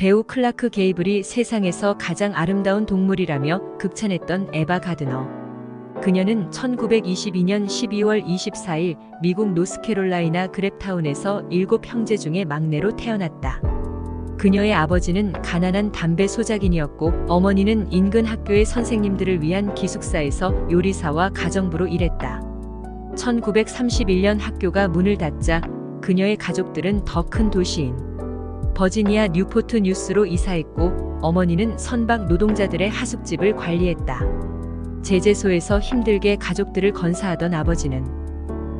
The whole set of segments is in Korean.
배우 클라크 게이블이 세상에서 가장 아름다운 동물이라며 극찬했던 에바 가드너. 그녀는 1922년 12월 24일 미국 노스캐롤라이나 그랩타운에서 일곱 형제 중에 막내로 태어났다. 그녀의 아버지는 가난한 담배 소작인이었고 어머니는 인근 학교의 선생님들을 위한 기숙사에서 요리사와 가정부로 일했다. 1931년 학교가 문을 닫자 그녀의 가족들은 더 큰 도시인 버지니아 뉴포트 뉴스로 이사했고 어머니는 선박 노동자들의 하숙집을 관리했다. 제재소에서 힘들게 가족들을 건사하던 아버지는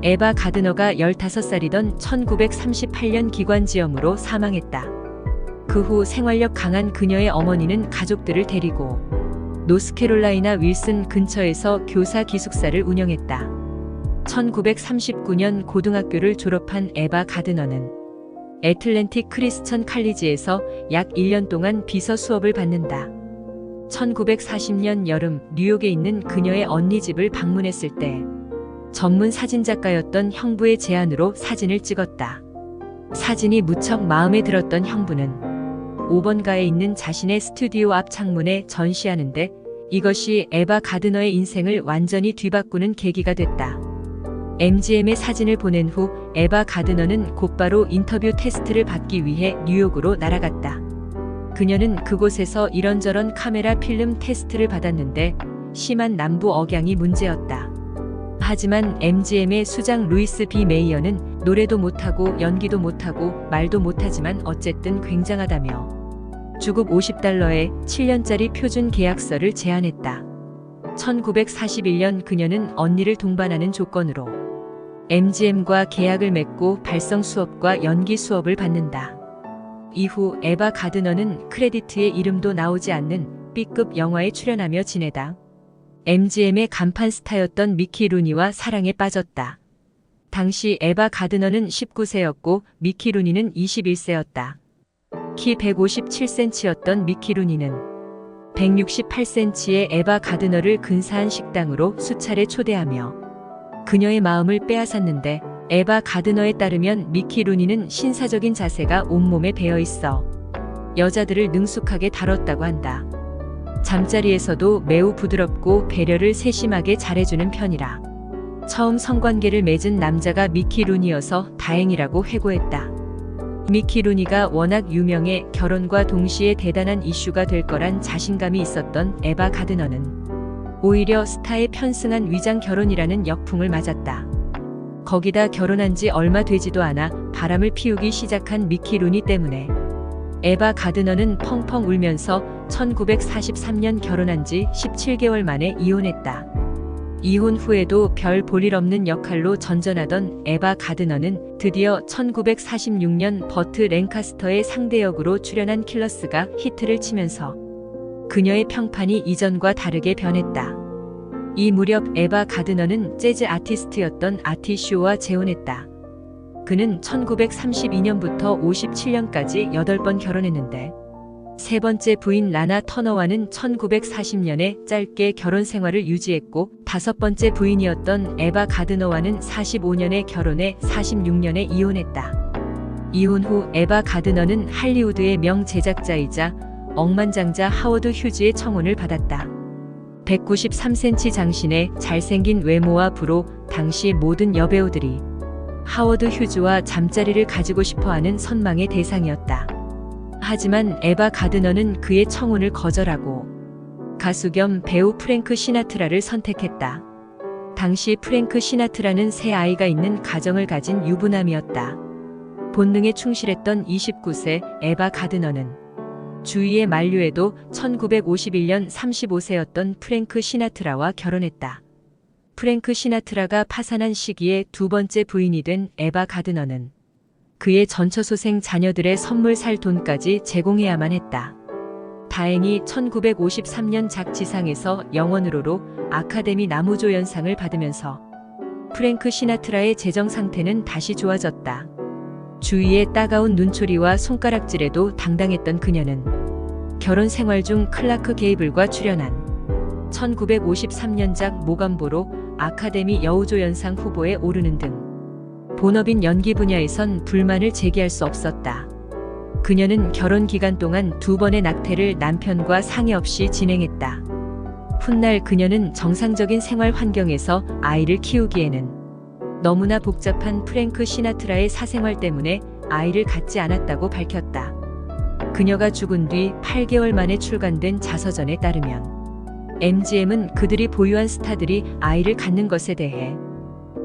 에바 가드너가 15살이던 1938년 기관지염으로 사망했다. 그 후 생활력 강한 그녀의 어머니는 가족들을 데리고 노스캐롤라이나 윌슨 근처에서 교사 기숙사를 운영했다. 1939년 고등학교를 졸업한 에바 가드너는 애틀랜틱 크리스천 칼리지에서 약 1년 동안 비서 수업을 받는다. 1940년 여름 뉴욕에 있는 그녀의 언니 집을 방문했을 때 전문 사진작가였던 형부의 제안으로 사진을 찍었다. 사진이 무척 마음에 들었던 형부는 5번가에 있는 자신의 스튜디오 앞 창문에 전시하는데 이것이 에바 가드너의 인생을 완전히 뒤바꾸는 계기가 됐다. MGM의 사진을 보낸 후 에바 가드너는 곧바로 인터뷰 테스트를 받기 위해 뉴욕으로 날아갔다. 그녀는 그곳에서 이런저런 카메라 필름 테스트를 받았는데 심한 남부 억양이 문제였다. 하지만 MGM의 수장 루이스 비 메이어는 노래도 못하고 연기도 못하고 말도 못하지만 어쨌든 굉장하다며 주급 50달러에 7년짜리 표준 계약서를 제안했다. 1941년 그녀는 언니를 동반하는 조건으로 MGM과 계약을 맺고 발성 수업과 연기 수업을 받는다. 이후 에바 가드너는 크레디트에 이름도 나오지 않는 B급 영화에 출연하며 지내다. MGM의 간판 스타였던 미키 루니와 사랑에 빠졌다. 당시 에바 가드너는 19세였고 미키 루니는 21세였다. 키 157cm였던 미키 루니는 168cm의 에바 가드너를 근사한 식당으로 수차례 초대하며 그녀의 마음을 빼앗았는데 에바 가드너에 따르면 미키 루니는 신사적인 자세가 온몸에 배어 있어 여자들을 능숙하게 다뤘다고 한다. 잠자리에서도 매우 부드럽고 배려를 세심하게 잘해주는 편이라. 처음 성관계를 맺은 남자가 미키 루니여서 다행이라고 회고했다. 미키 루니가 워낙 유명해 결혼과 동시에 대단한 이슈가 될 거란 자신감이 있었던 에바 가드너는 오히려 스타에 편승한 위장 결혼이라는 역풍을 맞았다. 거기다 결혼한 지 얼마 되지도 않아 바람을 피우기 시작한 미키 루니 때문에 에바 가드너는 펑펑 울면서 1943년 결혼한 지 17개월 만에 이혼했다. 이혼 후에도 별 볼일 없는 역할로 전전하던 에바 가드너는 드디어 1946년 버트 랭카스터의 상대 역으로 출연한 킬러스가 히트를 치면서 그녀의 평판이 이전과 다르게 변했다. 이 무렵 에바 가드너는 재즈 아티스트였던 아티 쇼와 재혼했다. 그는 1932년부터 57년까지 8번 결혼했는데 세 번째 부인 라나 터너와는 1940년에 짧게 결혼 생활을 유지했고 다섯 번째 부인이었던 에바 가드너와는 45년에 결혼해 46년에 이혼했다. 이혼 후 에바 가드너는 할리우드의 명제작자이자 억만장자 하워드 휴즈의 청혼을 받았다. 193cm 장신의 잘생긴 외모와 부로 당시 모든 여배우들이 하워드 휴즈와 잠자리를 가지고 싶어하는 선망의 대상이었다. 하지만 에바 가드너는 그의 청혼을 거절하고 가수 겸 배우 프랭크 시나트라를 선택했다. 당시 프랭크 시나트라는 새 아이가 있는 가정을 가진 유부남이었다. 본능에 충실했던 29세 에바 가드너는 주위의 만류에도 1951년 35세였던 프랭크 시나트라와 결혼했다. 프랭크 시나트라가 파산한 시기에 두 번째 부인이 된 에바 가드너는 그의 전처소생 자녀들의 선물 살 돈까지 제공해야만 했다. 다행히 1953년 작지상에서 영원으로로 아카데미 나무조연상을 받으면서 프랭크 시나트라의 재정 상태는 다시 좋아졌다. 주위의 따가운 눈초리와 손가락질에도 당당했던 그녀는 결혼 생활 중 클라크 게이블과 출연한 1953년작 모감보로 아카데미 여우조연상 후보에 오르는 등 본업인 연기 분야에선 불만을 제기할 수 없었다. 그녀는 결혼 기간 동안 두 번의 낙태를 남편과 상의 없이 진행했다. 훗날 그녀는 정상적인 생활 환경에서 아이를 키우기에는 너무나 복잡한 프랭크 시나트라의 사생활 때문에 아이를 갖지 않았다고 밝혔다. 그녀가 죽은 뒤 8개월 만에 출간된 자서전에 따르면 MGM은 그들이 보유한 스타들이 아이를 갖는 것에 대해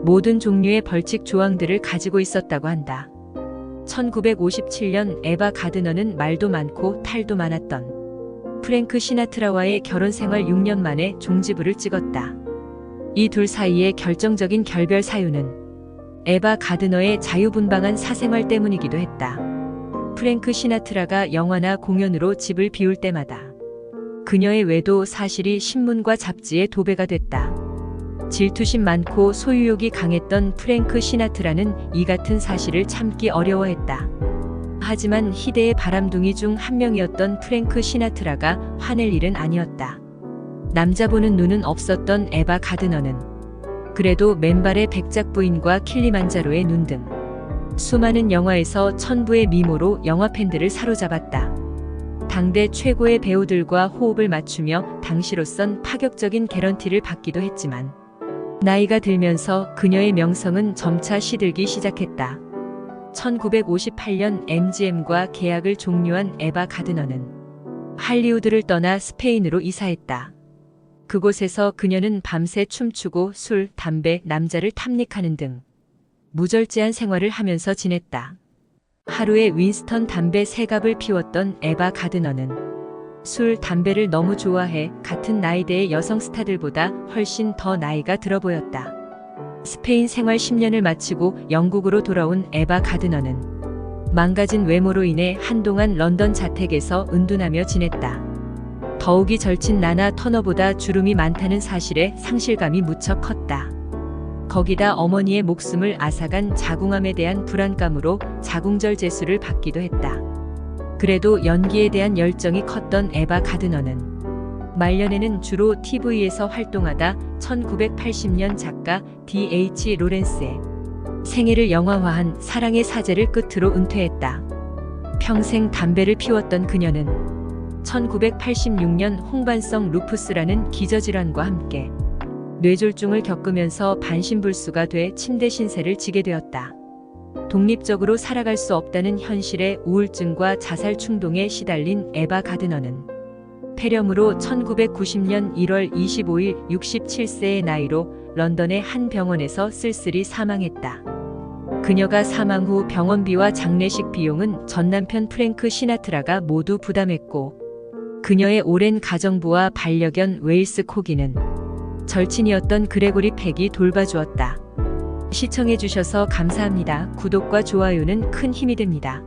모든 종류의 벌칙 조항들을 가지고 있었다고 한다. 1957년 에바 가드너는 말도 많고 탈도 많았던 프랭크 시나트라와의 결혼 생활 6년 만에 종지부를 찍었다. 이 둘 사이의 결정적인 결별 사유는 에바 가드너의 자유분방한 사생활 때문이기도 했다. 프랭크 시나트라가 영화나 공연으로 집을 비울 때마다 그녀의 외도 사실이 신문과 잡지에 도배가 됐다. 질투심 많고 소유욕이 강했던 프랭크 시나트라는 이 같은 사실을 참기 어려워했다. 하지만 희대의 바람둥이 중 한 명이었던 프랭크 시나트라가 화낼 일은 아니었다. 남자 보는 눈은 없었던 에바 가드너는 그래도 맨발의 백작 부인과 킬리만자로의 눈 등 수많은 영화에서 천부의 미모로 영화 팬들을 사로잡았다. 당대 최고의 배우들과 호흡을 맞추며 당시로선 파격적인 개런티를 받기도 했지만 나이가 들면서 그녀의 명성은 점차 시들기 시작했다. 1958년 MGM과 계약을 종료한 에바 가드너는 할리우드를 떠나 스페인으로 이사했다. 그곳에서 그녀는 밤새 춤추고 술, 담배, 남자를 탐닉하는 등 무절제한 생활을 하면서 지냈다. 하루에 윈스턴 담배 세 갑을 피웠던 에바 가드너는 술, 담배를 너무 좋아해 같은 나이대의 여성 스타들보다 훨씬 더 나이가 들어 보였다. 스페인 생활 10년을 마치고 영국으로 돌아온 에바 가드너는 망가진 외모로 인해 한동안 런던 자택에서 은둔하며 지냈다. 더욱이 절친 나나 터너보다 주름이 많다는 사실에 상실감이 무척 컸다. 거기다 어머니의 목숨을 앗아간 자궁암에 대한 불안감으로 자궁절 제수를 받기도 했다. 그래도 연기에 대한 열정이 컸던 에바 가드너는 말년에는 주로 TV에서 활동하다 1980년 작가 D.H. 로렌스의 생애를 영화화한 사랑의 사제를 끝으로 은퇴했다. 평생 담배를 피웠던 그녀는 1986년 홍반성 루푸스라는 기저질환과 함께 뇌졸중을 겪으면서 반신불수가 돼 침대 신세를 지게 되었다. 독립적으로 살아갈 수 없다는 현실의 우울증과 자살 충동에 시달린 에바 가드너는 폐렴으로 1990년 1월 25일 67세의 나이로 런던의 한 병원에서 쓸쓸히 사망했다. 그녀가 사망 후 병원비와 장례식 비용은 전 남편 프랭크 시나트라가 모두 부담했고 그녀의 오랜 가정부와 반려견 웨일스 코기는 절친이었던 그레고리 팩이 돌봐주었다. 시청해주셔서 감사합니다. 구독과 좋아요는 큰 힘이 됩니다.